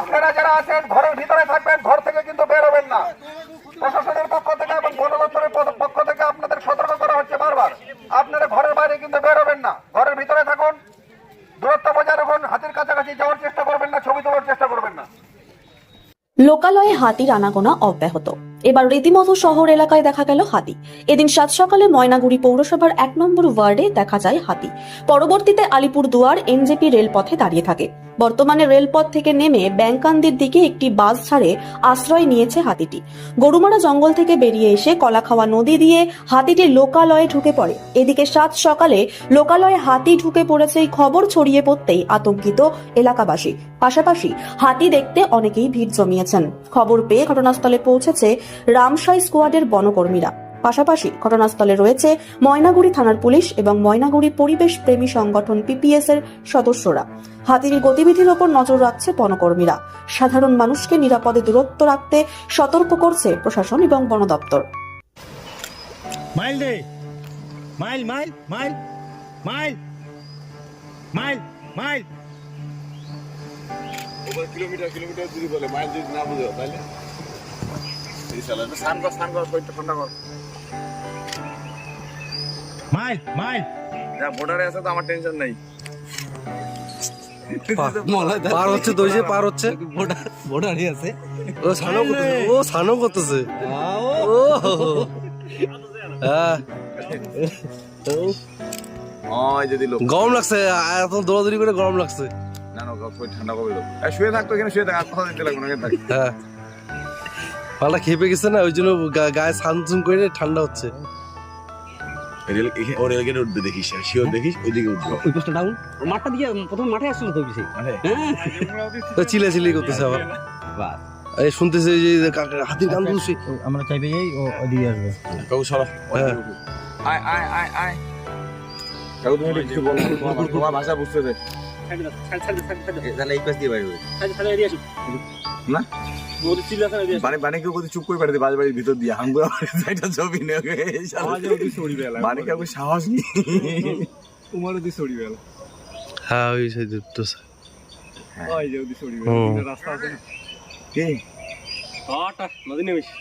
আপনারা যারা আছেন, ঘরের ভিতরে থাকবেন, ঘর থেকে কিন্তু বেরোবেন না। প্রশাসনের পক্ষ থেকে এবং বন পক্ষ থেকে আপনাদের সতর্ক করা হচ্ছে বারবার। আপনারা ঘরের বাইরে কিন্তু বেরোবেন না। ঘরের ভিতরে থাকুন, দূরত্ব বজায় রাখুন, হাতের কাছাকাছি যাওয়ার চেষ্টা করবেন না, ছবি তোলার চেষ্টা করবেন না। লোকালয়ে হাতির আনাগোনা অব্যাহত। এবার রীতিমতো শহর এলাকায় দেখা গেল হাতি। এদিন সাত সকালে ময়নাগুড়ি পৌরসভার এক নম্বর ওয়ার্ডে দেখা যায় হাতি। পরবর্তীতে আলিপুর দুয়ার এনজেপি রেলপথে দাঁড়িয়ে থাকে। বর্তমানে রেলপথ থেকে নেমে ব্যাংকান্দির দিকে একটি বাস ছাড়ে আশ্রয় নিয়েছে হাতিটি। গরুমারা জঙ্গল থেকে বেরিয়ে এসে কলাখাওয়া নদী দিয়ে হাতিটি লোকালয়ে ঢুকে পড়ে। এদিকে সাত সকালে লোকালয়ে হাতি ঢুকে পড়েছে এই খবর ছড়িয়ে পড়তেই আতঙ্কিত এলাকাবাসী। পাশাপাশি হাতি দেখতে অনেকেই ভিড় জমিয়েছেন। খবর পেয়ে ঘটনাস্থলে পৌঁছেছে রামসাই স্কোয়াডের বনকর্মীরা। পাশাপাশি ঘটনাস্থলে রয়েছে ময়নাগুড়ি থানার পুলিশ এবং ময়নাগুড়ি পরিবেশ প্রেমী সংগঠন পিপিএস এর সদস্যরা। হাতির গতিবিধির ওপর নজর রাখছে বনকর্মীরা। সাধারণ মানুষকে নিরাপদে দূরত্ব রাখতে সতর্ক করছে প্রশাসন এবং বন দপ্তর। মাইল দে। Mile mile mile mile mile mile. Kilometre kilometre যদি বলে মাইল যদি না বুঝে তাহলে এই শালা স্নান কর স্নান কর ঠান্ডা কর। Mile mile. যা আছে তো আমার টেনশন নাই। পার হচ্ছে তো যে পার হচ্ছে। ভোটারই আছে। ও সানো করতেছে ও সানো করতেছে। ও হ্যাঁ ওই যদি লোক গরম লাগছে এত দৌড়াদৌড়ি করে গরম লাগছে। না না ঠান্ডা শুয়ে থাকতো এখানে শুয়ে থাক আর কথা দিতে লাগবে না হ্যাঁ। পাল্টা খেপে গেছে না ওই জন্য গায়ে সানসুন করে ঠান্ডা হচ্ছে। রেল ও রেলগেটে উঠবে দেখিস শিওর দেখিস ওইদিকে উঠবে। ওই পোস্টটা ডাউন মাঠটা দিয়ে প্রথম মাঠে আসছিল তো বেশি মানে চিলে চিলি করতেছে আবার। বাস এই শুনতেছে যে কা- কা- হাতির গান তুলছে আমরা চাইবে এই ও ওদিকে আসবে। কাকু সরো। হ্যাঁ। আয় আয় আয় আয়। কাকু তুমি একটু কিছু বলো তোমার তোমার ভাষা বুঝতে দে তাহলে এই পাশ দিয়ে বাইরে না? কেউ যদি চুপ করে বাড়ি বাড়ির ভিতর দিয়ে। হাঙ্গুয়া একটা ছবি নেই মানে কাকু সাহস নেই। হ্যাঁ ওই সেই দেখতেছে হুম কে? নদী নেমেছি।